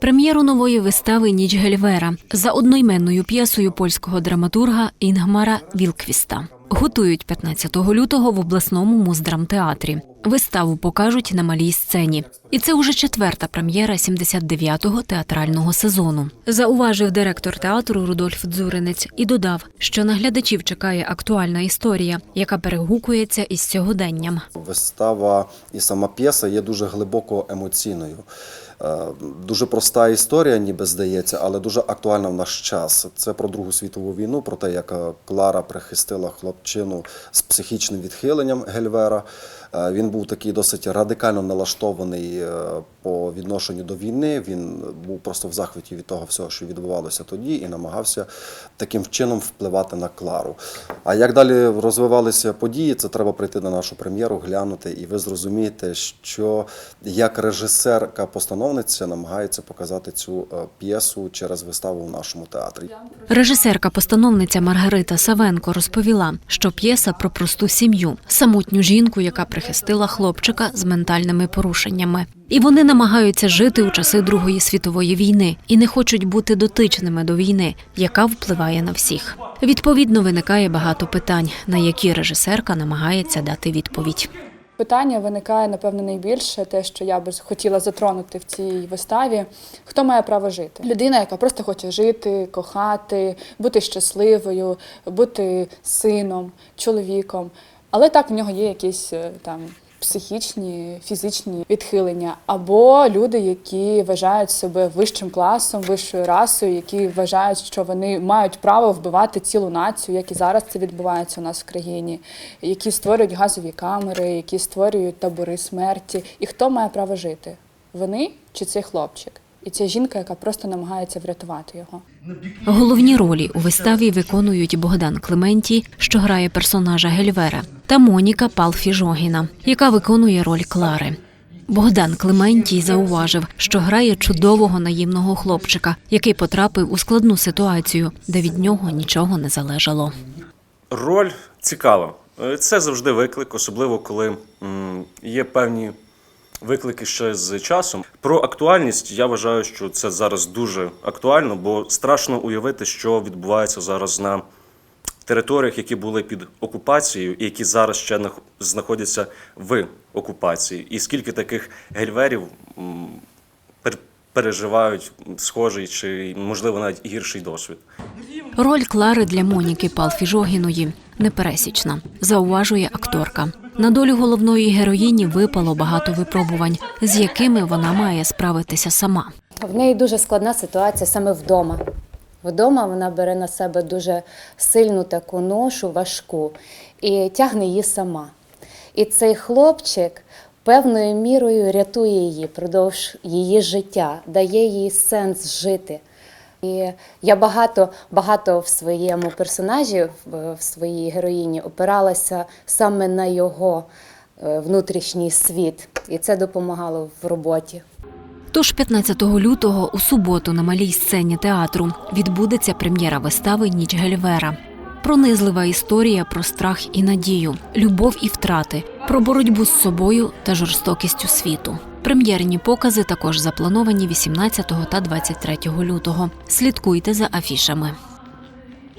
Прем'єру нової вистави Ніч Гельвера за одноіменною п'єсою польського драматурга Інгмара Вілквіста. Готують 15 лютого в обласному муздрамтеатрі. Виставу покажуть на малій сцені. І це уже четверта прем'єра 79-го театрального сезону. Зауважив директор театру Рудольф Дзуринець і додав, що на глядачів чекає актуальна історія, яка перегукується із сьогоденням. Вистава і сама п'єса є дуже глибоко емоційною. Е, Дуже проста історія, ніби здається, але дуже актуальна в наш час. Це про Другу світову війну, про те, як е, Клара прихистила хлопчину з психічним відхиленням Гельвера. Е, Він був такий досить радикально налаштований е, по відношенню до війни. Він був просто в захваті від того всього, що відбувалося тоді, і намагався таким чином впливати на Клару. А як далі розвивалися події, це треба прийти на нашу прем'єру, глянути, і ви зрозумієте, що як режисерка постановниця намагається показати цю е, п'єсу через виставу в нашому театрі. Режисерка-постановниця Маргарита Савенко розповіла, що п'єса про просту сім'ю, самотню жінку, яка прихистила хлопчика з ментальними порушеннями. І вони намагаються жити у часи Другої світової війни і не хочуть бути дотичними до війни, яка впливає на всіх. Відповідно, виникає багато питань, на які режисерка намагається дати відповідь. Питання виникає, напевно, найбільше те, що я би хотіла затронути в цій виставі. Хто має право жити? Людина, яка просто хоче жити, кохати, бути щасливою, бути сином, чоловіком. Але так в нього є якісь е, там психічні, фізичні відхилення, або люди, які вважають себе вищим класом, вищою расою, які вважають, що вони мають право вбивати цілу націю, як і зараз це відбувається у нас в країні, які створюють газові камери, які створюють табори смерті. І хто має право жити? Вони чи цей хлопчик? І ця жінка, яка просто намагається врятувати його. Головні ролі у виставі виконують Богдан Клементій, що грає персонажа Гельвера, та Моніка Палфіжогіна, яка виконує роль Клари. Богдан Клементій зауважив, що грає чудового наївного хлопчика, який потрапив у складну ситуацію, де від нього нічого не залежало. Роль цікава. Е, Це завжди виклик, особливо коли є певні виклики ще з часом. Про актуальність я вважаю, що це зараз дуже актуально, бо страшно уявити, що відбувається зараз на територіях, які були під окупацією, і які зараз ще нах- знаходяться в окупації. І скільки таких гельверів переживають схожий чи, можливо, навіть гірший досвід. Роль Клари для Моніки Палфіжогіної непересічна, зауважує акторка. На долю головної героїні випало багато випробувань, з якими вона має справитися сама. В неї дуже складна ситуація саме вдома. Вдома вона бере на себе дуже сильну таку ношу, важку, і тягне її сама. І цей хлопчик певною мірою рятує її продовж її життя, дає їй сенс жити. І я багато, багато в своєму персонажі, в своїй героїні, опиралася саме на його е, внутрішній світ, і це допомагало в роботі. Тож 15 лютого у суботу на малій сцені театру відбудеться прем'єра вистави Ніч Гельвера. Пронизлива історія про страх і надію, любов і втрати, про боротьбу з собою та жорстокістю світу. Прем'єрні покази також заплановані 18 та 23 лютого. Слідкуйте за афішами.